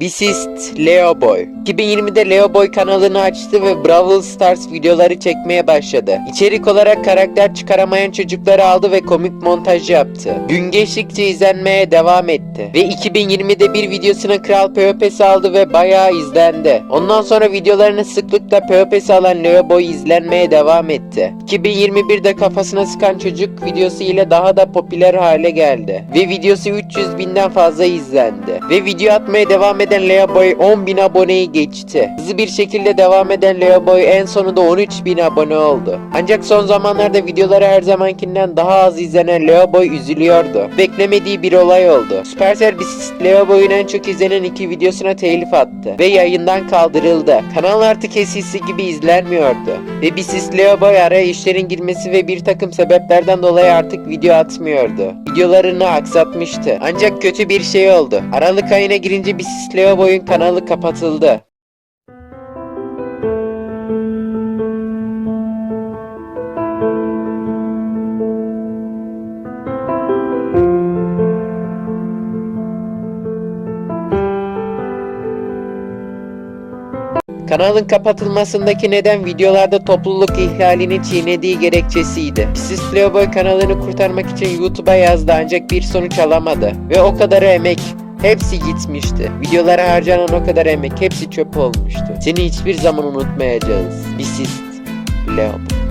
Bisist Leo Boy 2020'de Leo Boy kanalını açtı ve Brawl Stars videoları çekmeye başladı. İçerik olarak karakter çıkaramayan çocukları aldı ve komik montaj yaptı. Gün geçtikçe izlenmeye devam etti. Ve 2020'de bir videosuna Kral PvP'si aldı ve bayağı izlendi. Ondan sonra videolarını sıklıkla PvP'si alan Leo Boy izlenmeye devam etti. 2021'de kafasına sıkan çocuk videosu ile daha da popüler hale geldi. Ve videosu 300 binden fazla izlendi. Ve video atmaya devam eden Leo Boy 10 bin aboneyi geçti. Hızlı bir şekilde devam eden Leo Boy en sonunda 13 bin abone oldu. Ancak son zamanlarda videoları her zamankinden daha az izlenen Leo Boy üzülüyordu. Beklemediği bir olay oldu. Supercell Bisist Leo Boy'un en çok izlenen iki videosuna telif attı. Ve yayından kaldırıldı. Kanal artık eskisi gibi izlenmiyordu. Ve Bisist Leo Boy araya işlerin girmesi ve bir takım sebeplerden dolayı artık video atmıyordu. Videolarını aksatmıştı. Ancak kötü bir şey oldu. Aralık ayına girince Bisist Leo Boy'un kanalı kapatıldı. Kanalın kapatılmasındaki neden videolarda topluluk ihlalini çiğnediği gerekçesiydi. Siz Playboy kanalını kurtarmak için YouTube'a yazdı ancak bir sonuç alamadı. Ve o kadar emek hepsi gitmişti. Videolara harcanan o kadar emek hepsi çöp olmuştu. Seni hiçbir zaman unutmayacağız. Bisist Playboy.